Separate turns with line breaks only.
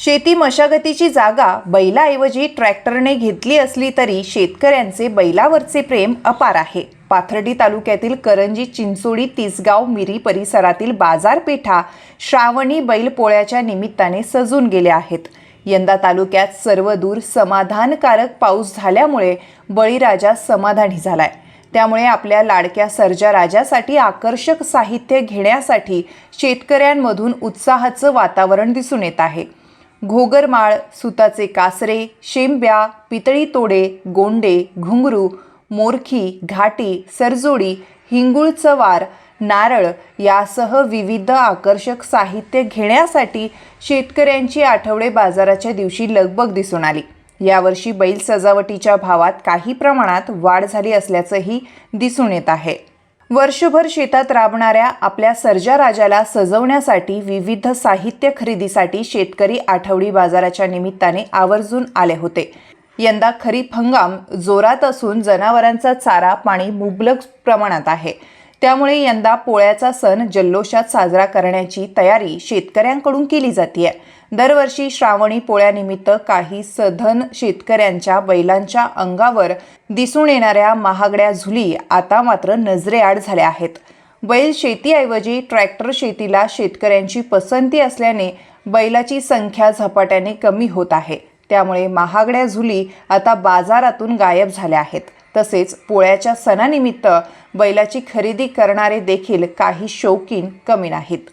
शेती मशागतीची जागा बैलाऐवजी ट्रॅक्टरने घेतली असली तरी शेतकऱ्यांचे बैलावरचे प्रेम अपार आहे. पाथर्डी तालुक्यातील करंजी चिंचोडी तिसगाव मिरी परिसरातील बाजारपेठा श्रावणी बैलपोळ्याच्या निमित्ताने सजून गेल्या आहेत. यंदा तालुक्यात सर्वदूर समाधानकारक पाऊस झाल्यामुळे बळीराजा समाधानी झालाय. त्यामुळे आपल्या लाडक्या सर्जा राजासाठी आकर्षक साहित्य घेण्यासाठी शेतकऱ्यांमधून उत्साहाचं वातावरण दिसून येत आहे. घोगरमाळ सुताचे कासरे शेंब्या पितळी तोडे गोंडे घुंगरू मोरखी घाटी सरजोडी हिंगुळचं चवार नारळ यासह विविध आकर्षक साहित्य घेण्यासाठी शेतकऱ्यांची आठवडे बाजाराच्या दिवशी लगबग दिसून आली. यावर्षी बैल सजावटीच्या भावात काही प्रमाणात वाढ झाली असल्याचंही दिसून येत आहे. वर्षभर शेतात राबणाऱ्या आपल्या सर्जा राजाला सजवण्यासाठी विविध साहित्य खरेदीसाठी शेतकरी आठवडी बाजाराच्या निमित्ताने आवर्जून आले होते. यंदा खरीप हंगाम जोरात असून जनावरांचा चारा पाणी मुबलक प्रमाणात आहे. त्यामुळे यंदा पोळ्याचा सण जल्लोषात साजरा करण्याची तयारी शेतकऱ्यांकडून केली जाते दरवर्षी श्रावणी पोळ्यानिमित्त काही सधन शेतकऱ्यांच्या बैलांच्या अंगावर दिसून येणाऱ्या महागड्या झुली आता मात्र नजरेआड झाल्या आहेत. बैल शेतीऐवजी ट्रॅक्टर शेतीला शेतकऱ्यांची पसंती असल्याने बैलाची संख्या झपाट्याने कमी होत आहे. त्यामुळे महागड्या झुली आता बाजारातून गायब झाल्या आहेत. तसेच पोळ्याच्या सणानिमित्त बैलाची खरेदी करणारे देखील काही शौकीन कमी नाहीत.